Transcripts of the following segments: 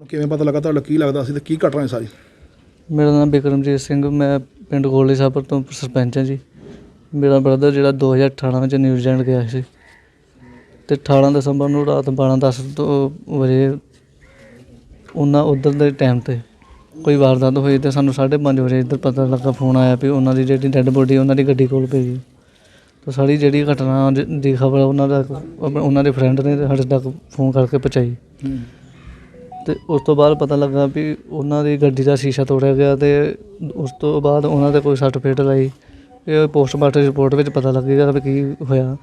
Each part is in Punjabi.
ਕਿਵੇਂ ਪਤਾ ਲੱਗਾ ਤੁਹਾਡਾ ਕੀ ਲੱਗਦਾ ਸੀ ਤੇ ਕੀ ਘਟਨਾ ਹੈ ਸਾਰੀ? ਮੇਰਾ ਨਾਮ ਬਿਕਰਮਜੀਤ ਸਿੰਘ ਮੈਂ ਪਿੰਡ ਗੋਲੀ ਸਾਬਰ ਤੋਂ ਸਰਪੰਚ ਹਾਂ ਜੀ। ਮੇਰਾ ਬ੍ਰਦਰ ਜਿਹੜਾ 2018 ਵਿੱਚ ਨਿਊਜ਼ੀਲੈਂਡ ਗਿਆ ਸੀ ਤੇ 18 ਦਸੰਬਰ ਨੂੰ ਰਾਤ 12:10 ਤੋਂ ਵਜੇ ਉਹਨਾਂ ਉਧਰ ਦੇ ਟਾਈਮ ਤੇ ਕੋਈ ਵਾਰਦਾਤ ਹੋਈ ਤੇ ਸਾਨੂੰ 5:30 ਵਜੇ ਇੱਧਰ ਪਤਾ ਲੱਗਾ ਫੋਨ ਆਇਆ ਵੀ ਉਹਨਾਂ ਦੀ ਜਿਹੜੀ ਡੈੱਡ ਬੋਡੀ ਉਹਨਾਂ ਦੀ ਗੱਡੀ ਕੋਲ ਪਈ ਹੈ। ਤਾਂ ਸਾਰੀ ਜਿਹੜੀ ਘਟਨਾ ਦੀ ਖਬਰ ਉਹਨਾਂ ਦਾ ਉਹਨਾਂ ਦੇ ਫਰੈਂਡ ਨੇ ਸਾਡੇ ਤੱਕ ਫੋਨ ਕਰਕੇ ਪਹੁੰਚਾਈ। ਤੇ ਉਸ ਤੋਂ ਬਾਅਦ ਪਤਾ ਲੱਗਾ ਵੀ ਉਹਨਾਂ ਦੀ ਗੱਡੀ ਦਾ ਸ਼ੀਸ਼ਾ ਤੋੜਿਆ ਗਿਆ ਤੇ ਉਸ ਤੋਂ ਬਾਅਦ ਉਹਨਾਂ ਦੇ ਕੋਈ ਸੱਟ ਫੇਟ ਲਾਈ। ਇਹ ਪੋਸਟਮਾਰਟਮ ਰਿਪੋਰਟ ਵਿੱਚ ਪਤਾ ਲੱਗੇਗਾ ਵੀ ਕੀ ਹੋਇਆ।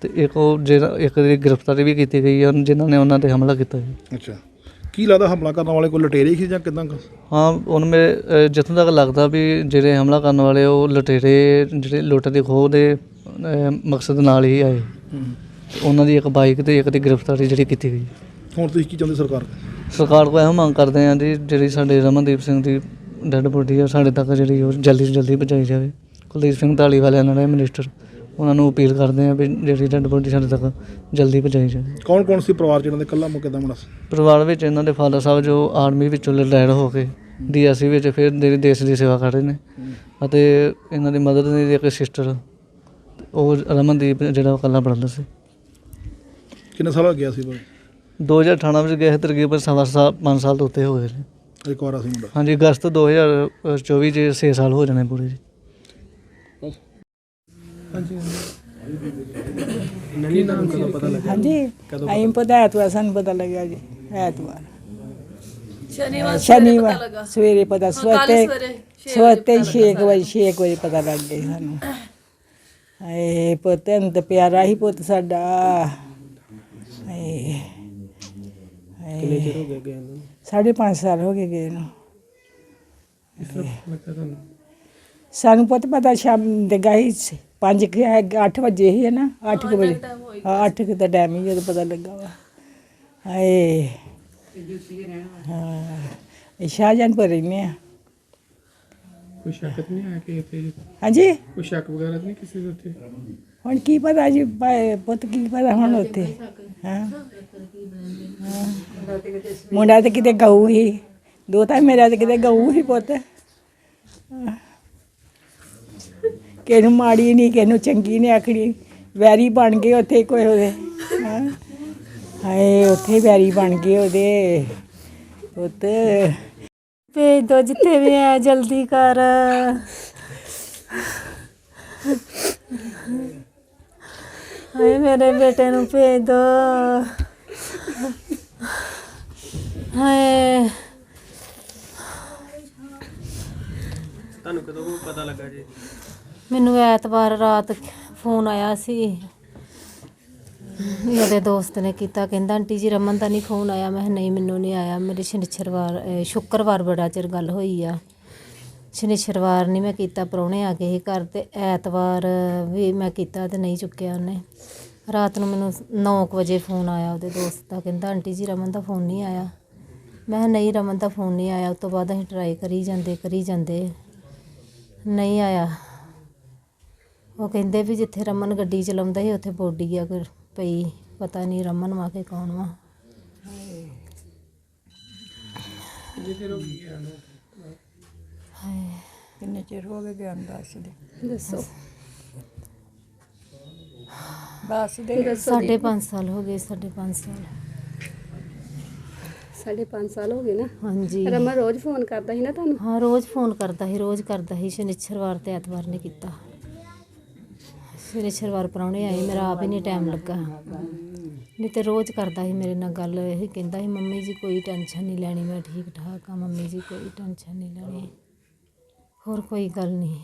ਤੇ ਇੱਕ ਉਹ ਜਿਹੜਾ ਇੱਕ ਦੀ ਗ੍ਰਿਫਤਾਰੀ ਵੀ ਕੀਤੀ ਗਈ ਹੈ ਜਿਨ੍ਹਾਂ ਨੇ ਉਹਨਾਂ ਤੇ ਹਮਲਾ ਕੀਤਾ ਸੀ। ਅੱਛਾ। ਕੀ ਲੱਗਦਾ ਹਮਲਾ ਕਰਨ ਵਾਲੇ ਕੋਈ ਲਟੇਰੇ ਸੀ ਜਾਂ ਕਿਦਾਂ ਹਾਂ ਮੇਰੇ ਅਹ, ਜਿੱਥੋਂ ਤੱਕ ਲੱਗਦਾ ਵੀ ਜਿਹੜੇ ਹਮਲਾ ਕਰਨ ਵਾਲੇ ਉਹ ਲੁਟੇਰੇ ਜਿਹੜੇ ਲੁੱਟ ਦੇ ਖੋਹ ਦੇ ਮਕਸਦ ਨਾਲ ਹੀ ਆਏ। ਤੇ ਉਹਨਾਂ ਦੀ ਇੱਕ ਬਾਈਕ ਤੇ ਇੱਕ ਦੀ ਗ੍ਰਿਫਤਾਰੀ ਜਿਹੜੀ ਕੀਤੀ ਗਈ। ਹੁਣ ਤੁਸੀਂ ਕੀ ਚਾਹੁੰਦੇ ਸਰਕਾਰ? ਸਰਕਾਰ ਕੋਲ ਇਹ ਮੰਗ ਕਰਦੇ ਹਾਂ ਜੀ ਜਿਹੜੀ ਸਾਡੇ ਰਮਨਦੀਪ ਸਿੰਘ ਦੀ ਡੈੱਡ ਬੋਡੀ ਆ ਸਾਡੇ ਤੱਕ ਜਿਹੜੀ ਉਹ ਜਲਦੀ ਤੋਂ ਜਲਦੀ ਪਹੁੰਚਾਈ ਜਾਵੇ। ਕੁਲਦੀਪ ਸਿੰਘ ਢਾਲੀਵਾਲ ਇਹਨਾਂ ਦੇ ਮਿਨਿਸਟਰ ਉਹਨਾਂ ਨੂੰ ਅਪੀਲ ਕਰਦੇ ਹਾਂ ਵੀ ਜਿਹੜੀ ਡੈੱਡ ਬੋਡੀ ਸਾਡੇ ਤੱਕ ਜਲਦੀ ਪਹੁੰਚਾਈ ਜਾਵੇ। ਕੌਣ ਕੌਣ ਸੀ ਪਰਿਵਾਰ ਜਿਹਨਾਂ ਦੇ ਕੱਲਾ ਮੁੱਕੇ ਦਾ ਮੁੰਡਾ ਸੀ? ਪਰਿਵਾਰ ਵਿੱਚ ਇਹਨਾਂ ਦੇ ਫਾਦਰ ਸਾਹਿਬ ਜੋ ਆਰਮੀ ਵਿੱਚੋਂ ਰਿਟਾਇਰ ਹੋ ਕੇ ਡੀਐਸਸੀ ਵਿੱਚ ਫਿਰ ਦੇ ਦੇਸ਼ ਦੀ ਸੇਵਾ ਕਰ ਰਹੇ ਨੇ। ਅਤੇ ਇਹਨਾਂ ਦੀ ਮਦਰ ਦੀ ਇੱਕ ਸਿਸਟਰ ਉਹ ਰਮਨਦੀਪ ਜਿਹੜਾ ਉਹ ਇਕੱਲਾ ਬ੍ਰਦਰ ਸੀ। ਕਿੰਨੇ ਸਾਲ ਹੋ ਗਿਆ ਸੀ? ਬਾਈ 2018 ਵਿੱਚ ਗਏ ਸੀ ਤਕਰੀਬਨ ਸਾਲ 5 ਸਾਲ ਤੋਂ ਉੱਤੇ ਹੋ ਗਏ ਨੇ ਇੱਕ ਵਾਰ ਸੀ ਮੁੰਡਾ। ਹਾਂਜੀ ਅਗਸਤ 2024 ਚ 6 ਸਾਲ ਹੋ ਜਾਣੇ ਪੂਰੇ ਜੀ। ਹਾਂਜੀ। ਅਸੀਂ ਪਤਾ ਐਤਵਾਰ ਸਾਨੂੰ ਪਤਾ ਲੱਗਿਆ ਜੀ ਐਤਵਾਰ। ਸ਼ਨੀਵਾਰ ਸ਼ਨੀਵਾਰ ਸਵੇਰੇ ਪਤਾ ਸਵੇਰੇ ਸਵੇਰੇ 6 ਵਜੇ 6 ਵਜੇ ਪਤਾ ਲੱਗ ਗਿਆ ਸਾਨੂੰ। ਏ ਪੁੱਤ ਨੂੰ ਤੇ ਪਿਆਰਾ ਹੀ ਪੁੱਤ ਸਾਡਾ। ਏ ਕਿੰਨੇ ਚਿਰ ਹੋ ਗਿਆ ਗਏ ਸਾਢੇ ਪੰਜ ਸਾਲ ਹੋ ਗਏ ਗਏ ਨੂੰ। ਸਾਨੂੰ ਪੁੱਤ ਪਤਾ ਸ਼ਾਮ ਦੇ ਗਾਈ 5 ਕਿ 8 ਵਜੇ ਹੀ ਹੈ ਨਾ 8 ਵਜੇ। ਹਾਂ 8 ਕਿ ਦਾ ਟਾਈਮ ਹੀ ਜਦੋਂ ਪਤਾ ਲੱਗਾ ਵਾ। ਹਾਏ। ਹਾਂ ਇਹ ਸ਼ਾਹਜਹਾਨ ਪਰ ਰਹਿੰਦੇ ਆ। ਕੋਈ ਸ਼ੱਕ ਤਾਂ ਨਹੀਂ ਆਇਆ ਕਿ ਇੱਥੇ ਹਾਂਜੀ? ਕੋਈ ਸ਼ੱਕ ਵਗੈਰਾ ਤਾਂ ਨਹੀਂ ਕਿਸੇ ਦੇ ਉੱਤੇ? ਹੁਣ ਕੀ ਪਤਾ ਜੀ ਪੁੱਤ ਕੀ ਪਤਾ ਹੁਣ ਉੱਥੇ? ਹਾਂ। ਹਾਂ। ਮੁੰਡਾ ਤੇ ਕਿਤੇ ਗਊ ਹੀ। ਦੋ ਤਾਂ ਮੇਰਾ ਤੇ ਕਿਤੇ ਗਊ ਹੀ ਪੁੱਤ। ਕਿਸੇ ਨੂੰ ਮਾੜੀ ਨਹੀਂ ਕਿਸੇ ਨੂੰ ਚੰਗੀ ਨਹੀਂ ਆਖਣੀ। ਵੈਰੀ ਬਣ ਗਏ ਉੱਥੇ ਕੋਈ ਉਹਦੇ। ਹਾਂ। ਹਾਏ, ਉੱਥੇ ਵੈਰੀ ਬਣ ਗਏ ਉਹਦੇ। ਪੁੱਤ। ਭੇਜ ਦੋ ਜਿੱਥੇ ਵੀ ਹੈ ਜਲਦੀ ਕਰ। ਹਾਏ, ਮੇਰੇ ਬੇਟੇ ਨੂੰ ਭੇਜ ਦੋ ਹਾਏ ਤੁਹਾਨੂੰ ਕਦੋਂ ਪਤਾ ਲੱਗਾ ਜੀ? ਮੈਨੂੰ ਐਤਵਾਰ ਰਾਤ ਫੋਨ ਆਇਆ ਸੀ। ਮੇਰੇ ਦੋਸਤ ਨੇ ਕੀਤਾ, ਕਹਿੰਦਾ, ਆਂਟੀ ਜੀ, ਰਮਨ ਦਾ ਨਹੀਂ ਫੋਨ ਆਇਆ। ਮੈਂ ਕਿਹਾ, ਨਹੀਂ, ਮੈਨੂੰ ਨਹੀਂ ਆਇਆ। ਮੇਰੀ ਸ਼ਨੀਚਰਵਾਰ, ਅਹ, ਸ਼ੁੱਕਰਵਾਰ ਬੜਾ ਚਿਰ ਗੱਲ ਹੋਈ ਆ। ਸ਼ਨੀਚਰਵਾਰ ਨਹੀਂ ਮੈਂ ਕੀਤਾ, ਪ੍ਰਾਹੁਣੇ ਆ ਗਏ ਸੀ ਘਰ ਤੇ ਐਤਵਾਰ ਵੀ ਮੈਂ ਕੀਤਾ ਤੇ ਨਹੀਂ ਚੁੱਕਿਆ ਉਹਨੇ। ਰਾਤ ਨੂੰ ਮੈਨੂੰ 9 ਵਜੇ ਫੋਨ ਆਇਆ ਉਹਦੇ ਦੋਸਤ ਦਾ, ਕਹਿੰਦਾ, ਆਂਟੀ ਜੀ, ਰਮਨ ਦਾ ਫੋਨ ਨਹੀਂ ਆਇਆ। ਮੈਂ ਨਹੀਂ ਰਮਨ ਦਾ ਫੋਨ ਨਹੀਂ ਆਇਆ ਉਸ ਤੋਂ ਬਾਅਦ ਅਸੀਂ ਟਰਾਈ ਕਰੀ ਜਾਂਦੇ ਕਰੀ ਜਾਂਦੇ। ਨਹੀਂ ਆਇਆ। ਉਹ ਕਹਿੰਦੇ ਵੀ ਜਿੱਥੇ ਰਮਨ ਗੱਡੀ ਚਲਾਉਂਦਾ ਸੀ ਉੱਥੇ ਬੋਡੀ ਆ ਕੋਈ ਪਈ ਪਤਾ ਨਹੀਂ ਰਮਨ ਵਾ ਕੇ ਕੌਣ ਵਾ। ਕਿੰਨੇ ਚਿਰ ਹੋ ਗਏ ਗਿਆ ਦੱਸ ਦੇ? ਦੱਸੋ। ਦੱਸ ਦੇ। ਸਾਢੇ ਪੰਜ ਸਾਲ ਹੋ ਗਏ ਸਾਢੇ ਪੰਜ ਸਾਲ। ਸਾਢੇ ਪੰਜ ਸਾਲ ਹੋ ਗਏ ਨਾ। ਹਾਂਜੀ। ਰਮਨ ਰੋਜ਼ ਫੋਨ ਕਰਦਾ ਸੀ ਨਾ ਤੁਹਾਨੂੰ? ਹਾਂ ਰੋਜ਼ ਫੋਨ ਕਰਦਾ ਸੀ ਰੋਜ਼ ਕਰਦਾ ਸੀ। ਸ਼ਨੀਚਰਵਾਰ ਤੇ ਐਤਵਾਰ ਨੇ ਕੀਤਾ। ਸ਼ਨੀਚਰਵਾਰ ਪ੍ਰਾਹੁਣੇ ਆਏ ਮੇਰਾ ਆਪ ਹੀ ਨਹੀਂ ਟਾਈਮ ਲੱਗਾ। ਨਹੀਂ ਤੇ ਰੋਜ਼ ਕਰਦਾ ਸੀ ਮੇਰੇ ਨਾਲ ਗੱਲ ਇਹ ਕਹਿੰਦਾ ਸੀ ਮੰਮੀ ਜੀ ਕੋਈ ਟੈਨਸ਼ਨ ਨਹੀਂ ਲੈਣੀ ਮੈਂ ਠੀਕ ਠਾਕ ਆ ਮੰਮੀ ਜੀ ਕੋਈ ਟੈਨਸ਼ਨ ਨਹੀਂ ਲੈਣੀ। ਹੋਰ ਕੋਈ ਗੱਲ ਨਹੀਂ।